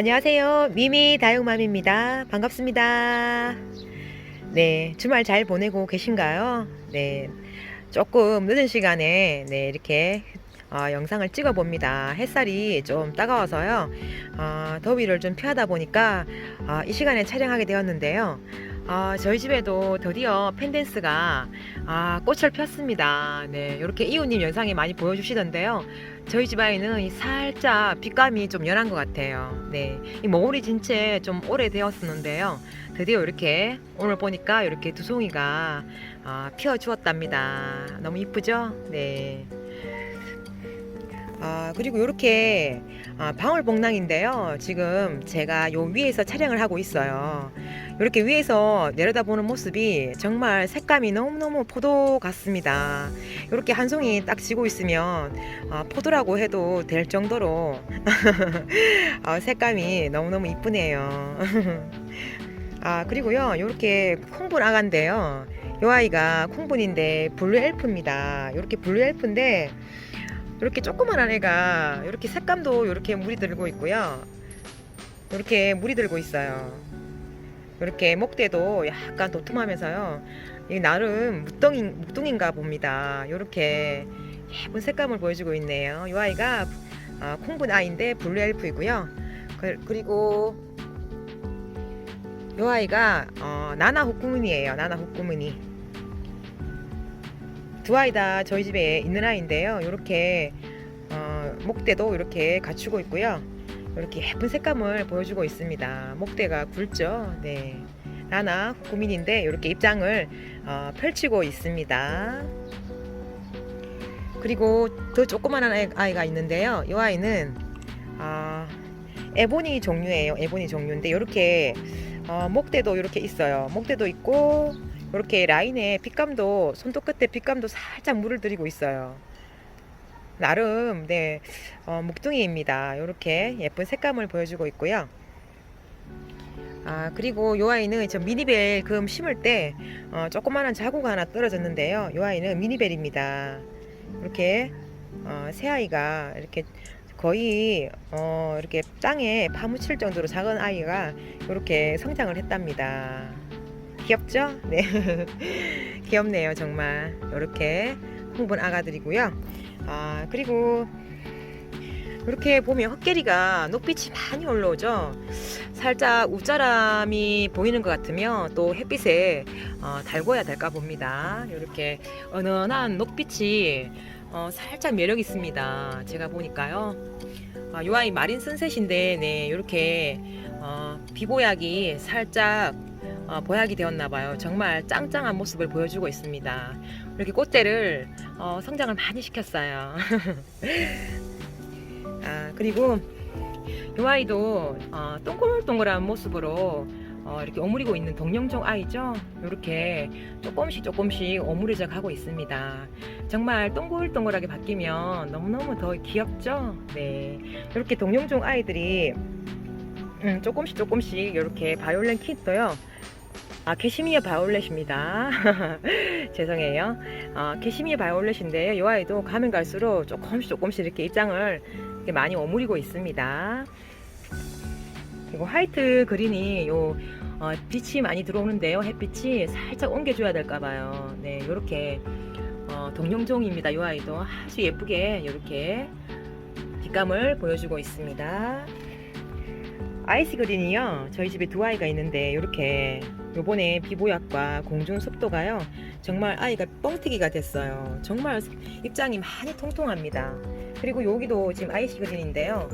안녕하세요. 미미 다육맘입니다. 반갑습니다. 네, 주말 잘 보내고 계신가요? 네, 조금 늦은 시간에 네, 이렇게 어, 영상을 찍어 봅니다. 햇살이 좀 따가워서요. 어, 더위를 좀 피하다 보니까 어, 이 시간에 촬영하게 되었는데요. 어, 저희 집에도 드디어 펜댄스가 아, 꽃을 폈습니다. 네, 이렇게 이웃님 영상에 많이 보여주시던데요. 저희 집 아이는 이 살짝 빛감이 좀 연한 것 같아요. 네, 이 머리 진채 좀 오래되었었는데요. 드디어 이렇게 오늘 보니까 이렇게 두 송이가 아, 피어 주었답니다. 너무 이쁘죠? 네. 아, 그리고 이렇게 아, 방울복랑인데요. 지금 제가 요 위에서 촬영을 하고 있어요. 이렇게 위에서 내려다보는 모습이 정말 색감이 너무너무 포도 같습니다. 이렇게 한 송이 딱 지고 있으면 아, 포도라고 해도 될 정도로 아, 색감이 너무너무 이쁘네요. 아, 그리고요, 이렇게 콩분 아가인데요. 이 아이가 콩분인데 블루 엘프입니다. 이렇게 블루 엘프인데 이렇게 조그만한 애가 이렇게 색감도 이렇게 물이 들고 있고요. 이렇게 물이 들고 있어요. 이렇게 목대도 약간 도톰하면서요. 이 나름 묵덩이, 묵둥인가 봅니다. 이렇게 예쁜 색감을 보여주고 있네요. 이 아이가 아, 콩분 아이인데 블루 엘프이고요. 그, 그리고 이 아이가 어, 나나 후꾸무니예요. 나나 후꾸무니. 두 아이 다 저희 집에 있는 아이인데요. 이렇게 어, 목대도 이렇게 갖추고 있고요. 이렇게 예쁜 색감을 보여주고 있습니다. 목대가 굵죠. 네. 나나 후꾸민인데 이렇게 입장을 어, 펼치고 있습니다. 그리고 더 조그만 한 아이- 아이가 있는데요. 이 아이는 아, 에보니 종류예요. 에보니 종류인데 이렇게 어, 목대도 이렇게 있어요. 목대도 있고 이렇게 라인에 핏감도 손톱 끝에 핏감도 살짝 물을 들이고 있어요. 나름 네 어, 목둥이입니다. 이렇게 예쁜 색감을 보여주고 있고요. 아 그리고 이 아이는 저 미니벨 금 심을 때 어, 조그마한 자국 하나 떨어졌는데요. 이 아이는 미니벨입니다. 이렇게 어, 새 아이가 이렇게 거의 어, 이렇게 땅에 파묻힐 정도로 작은 아이가 이렇게 성장을 했답니다. 귀엽죠? 네. 귀엽네요, 정말. 이렇게 홍분 아가들이고요. 아, 그리고 이렇게 보면 헛개리가 녹빛이 많이 올라오죠. 살짝 웃자람이 보이는 것 같으면 또 햇빛에 어, 달궈야 될까 봅니다. 이렇게 은은한 녹빛이 어, 살짝 매력 있습니다. 제가 보니까요. 아, 요 아이 마린 선셋인데, 네, 이렇게 어, 비보약이 살짝 어, 보약이 되었나 봐요. 정말 짱짱한 모습을 보여주고 있습니다. 이렇게 꽃대를 어, 성장을 많이 시켰어요. 아, 그리고 이 아이도 어, 동글동글한 모습으로 어, 이렇게 오므리고 있는 동령종 아이죠. 이렇게 조금씩 조금씩 오므려져 가고 있습니다. 정말 동글동글하게 바뀌면 너무너무 더 귀엽죠? 네. 이렇게 동령종 아이들이 음, 조금씩 조금씩 이렇게 바이올렛 kit도요. 아, 캐시미어 바이올렛입니다. 죄송해요. 아, 캐시미어 바이올렛인데 이 아이도 가면 갈수록 조금씩 조금씩 이렇게 입장을 이렇게 많이 오므리고 있습니다. 그리고 화이트 그린이 요 어, 빛이 많이 들어오는데요. 햇빛이 살짝 옮겨줘야 될까봐요. 네, 이렇게 어, 동룡종입니다. 이 아이도 아주 예쁘게 이렇게 빛감을 보여주고 있습니다. 아이스 그린이요. 저희 집에 두 아이가 있는데 이렇게 요번에 비보약과 공중 습도가요. 정말 아이가 뻥튀기가 됐어요. 정말 입장이 많이 통통합니다. 그리고 여기도 지금 아이스 그린인데요.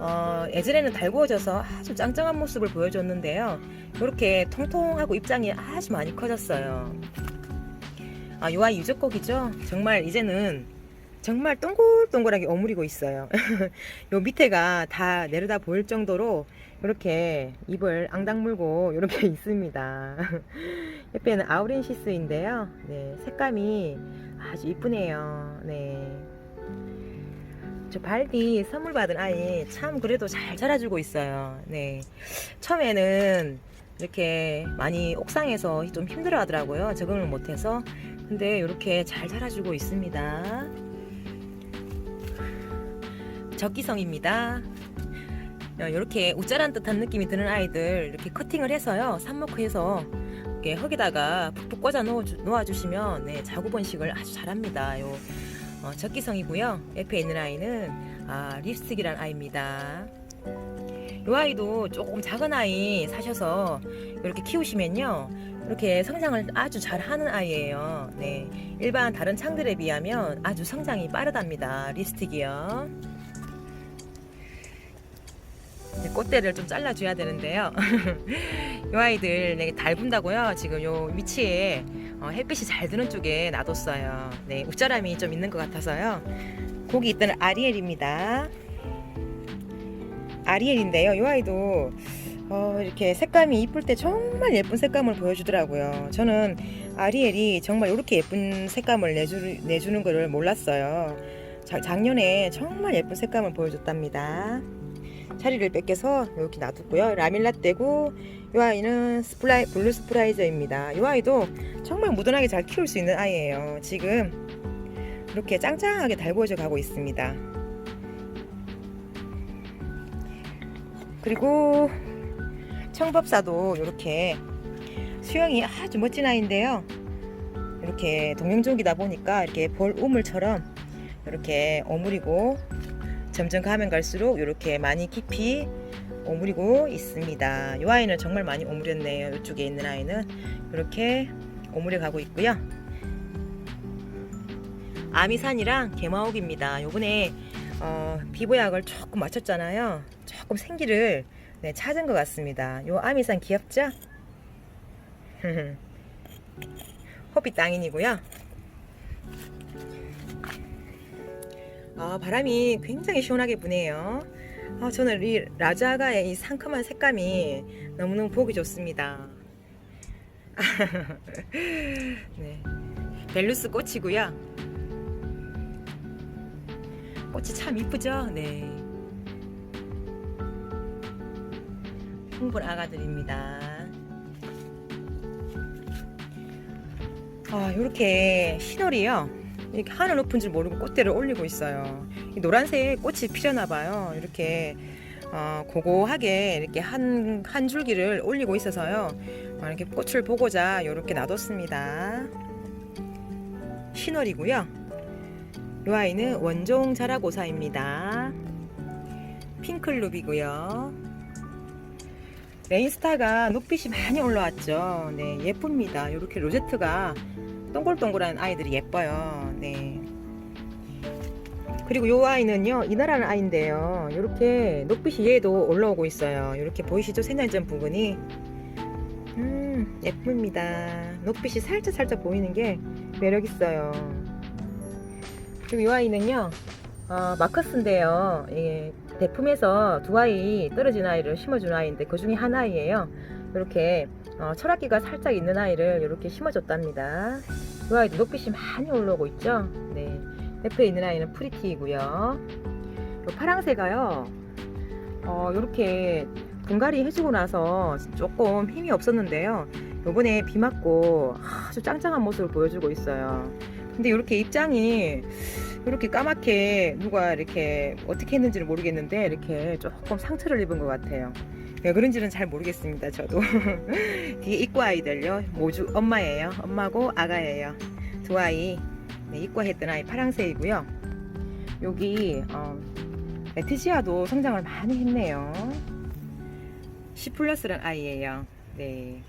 어, 예전에는 달구어져서 아주 짱짱한 모습을 보여줬는데요. 이렇게 통통하고 입장이 아주 많이 커졌어요. 아, 요 아이 유적곡이죠. 정말 이제는 정말 동글동글하게 오므리고 있어요. 요 밑에가 다 내려다 보일 정도로 이렇게 입을 앙당 물고 이렇게 있습니다. 옆에는 아우렌시스인데요. 네, 색감이 아주 이쁘네요. 네. 저 발디 선물 받은 아이 참 그래도 잘 자라주고 있어요. 네. 처음에는 이렇게 많이 옥상에서 좀 힘들어 하더라고요. 적응을 못해서. 근데 이렇게 잘 자라주고 있습니다. 적기성입니다. 이렇게 우짜란 듯한 느낌이 드는 아이들 이렇게 커팅을 해서요 삽목해서 이렇게 흙에다가 푹푹 꽂아 놓아 주시면 네, 자구 번식을 아주 잘합니다. 요 어, 적기성이고요. 옆에 있는 아이는 아, 립스틱이란 아이입니다. 이 아이도 조금 작은 아이 사셔서 이렇게 키우시면요. 이렇게 성장을 아주 잘 하는 아이예요. 네. 일반 다른 창들에 비하면 아주 성장이 빠르답니다. 립스틱이요. 꽃대를 좀 잘라줘야 되는데요. 이 아이들 네, 달군다고요. 지금 요 위치에 어, 햇빛이 잘 드는 쪽에 놔뒀어요. 네, 웃자람이 좀 있는 것 같아서요. 거기 있던 아리엘입니다. 아리엘인데요. 이 아이도 어, 이렇게 색감이 이쁠 때 정말 예쁜 색감을 보여주더라고요. 저는 아리엘이 정말 이렇게 예쁜 색감을 내주, 내주는 것을 몰랐어요. 자, 작년에 정말 예쁜 색감을 보여줬답니다. 자리를 뺏겨서 이렇게 놔뒀고요. 라밀라떼고 이 아이는 스프라이, 블루 스프라이저입니다. 이 아이도 정말 무던하게 잘 키울 수 있는 아이예요. 지금 이렇게 짱짱하게 달구어져 가고 있습니다. 그리고 청법사도 이렇게 수영이 아주 멋진 아이인데요. 이렇게 동영종이다 보니까 이렇게 볼 우물처럼 이렇게 오므리고 점점 가면 갈수록 이렇게 많이 깊이 오므리고 있습니다. 이 아이는 정말 많이 오므렸네요. 이쪽에 있는 아이는 이렇게 오므려 가고 있고요. 아미산이랑 개마옥입니다. 요번에 어, 비보약을 조금 맞췄잖아요. 조금 생기를 네, 찾은 것 같습니다. 요 아미산 귀엽죠? 호빛 땅인이고요. 아, 바람이 굉장히 시원하게 부네요. 아, 저는 이 라자가의 이 상큼한 색감이 너무너무 보기 좋습니다. 네. 벨루스 꽃이고요. 꽃이 참 이쁘죠? 네. 풍불 아가들입니다. 아, 요렇게 시널이요. 이렇게 하늘 높은 줄 모르고 꽃대를 올리고 있어요. 이 노란색 꽃이 피려나 봐요. 이렇게 어, 고고하게 이렇게 한, 한 줄기를 올리고 있어서요. 어, 이렇게 꽃을 보고자 이렇게 놔뒀습니다. 신월이고요. 이 아이는 원종 자라고사입니다. 핑클룹이고요. 레인스타가 녹빛이 많이 올라왔죠. 네, 예쁩니다. 이렇게 로제트가 동글동글한 아이들이 예뻐요. 네. 그리고 이 아이는요, 이나라는 아이인데요. 이렇게 녹빛이 얘도 올라오고 있어요. 이렇게 보이시죠? 새날점 부분이. 음, 예쁩니다. 녹빛이 살짝 살짝 보이는 게 매력 있어요. 그리고 이 아이는요, 어, 마커스인데요. 예, 대품에서 두 아이 떨어진 아이를 심어준 아이인데 그 중에 한 아이예요. 이렇게 어, 철학기가 살짝 있는 아이를 이렇게 심어줬답니다. 이 아이도 녹빛이 많이 올라오고 있죠. 네, 옆에 있는 아이는 프리티이고요. 요 파랑새가요. 어, 이렇게 분갈이 해주고 나서 조금 힘이 없었는데요. 요번에 비 맞고 아주 짱짱한 모습을 보여주고 있어요. 근데 이렇게 입장이 이렇게 까맣게 누가 이렇게 어떻게 했는지는 모르겠는데 이렇게 조금 상처를 입은 것 같아요. 왜 그런지는 잘 모르겠습니다. 저도 뒤에 입과 아이들요. 모주 엄마예요. 엄마고 아가예요. 두 아이 네, 입과했던 아이 파랑새이고요. 여기 어, 레티시아도 성장을 많이 했네요. 시플러스란 아이예요. 네.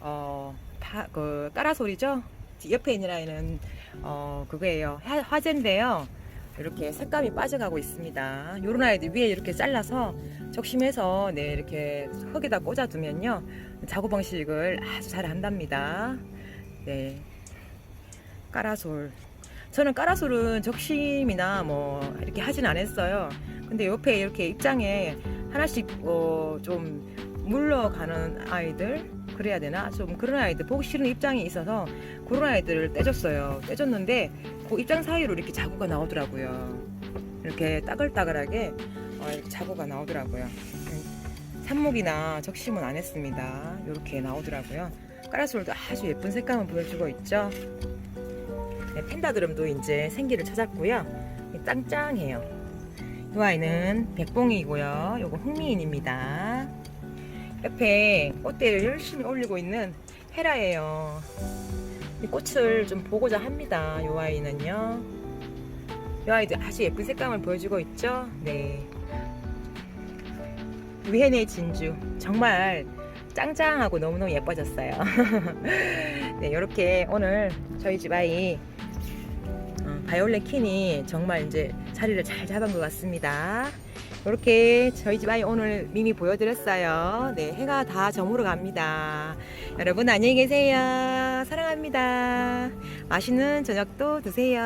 어, 파, 그 까라솔이죠. 옆에 있는 아이는 어 그거예요 화, 화제인데요 이렇게 색감이 빠져가고 있습니다. 요런 아이들 위에 이렇게 잘라서 적심해서 네 이렇게 흙에다 꽂아 두면요 작업 방식을 아주 잘 한답니다. 네. 까라솔. 저는 까라솔은 적심이나 뭐 이렇게 하진 않았어요. 근데 옆에 이렇게 입장에 하나씩 어 좀 물러가는 아이들 그래야 되나? 좀 그런 아이들 보기 싫은 입장이 있어서 그런 아이들을 떼줬어요. 떼줬는데 그 입장 사이로 이렇게 자구가 나오더라고요. 이렇게 따글따글하게 어, 이렇게 자구가 나오더라고요. 삽목이나 적심은 안 했습니다. 이렇게 나오더라고요. 까라솔도 아주 예쁜 색감을 보여주고 있죠? 네, 펜다드럼도 이제 생기를 찾았고요. 짱짱해요. 이 아이는 백봉이고요. 요거 흥미인입니다. 옆에 꽃대를 열심히 올리고 있는 헤라예요. 이 꽃을 좀 보고자 합니다. 이 아이는요. 이 아이도 아주 예쁜 색감을 보여주고 있죠. 네. 위헨의 진주 정말 짱짱하고 너무너무 예뻐졌어요. 네, 이렇게 오늘 저희 집 아이 어, 바이올렛 킨이 정말 이제 자리를 잘 잡은 것 같습니다. 이렇게 저희 집 아이 오늘 미미 보여드렸어요. 네, 해가 다 저물어 갑니다. 여러분 안녕히 계세요. 사랑합니다. 맛있는 저녁도 드세요.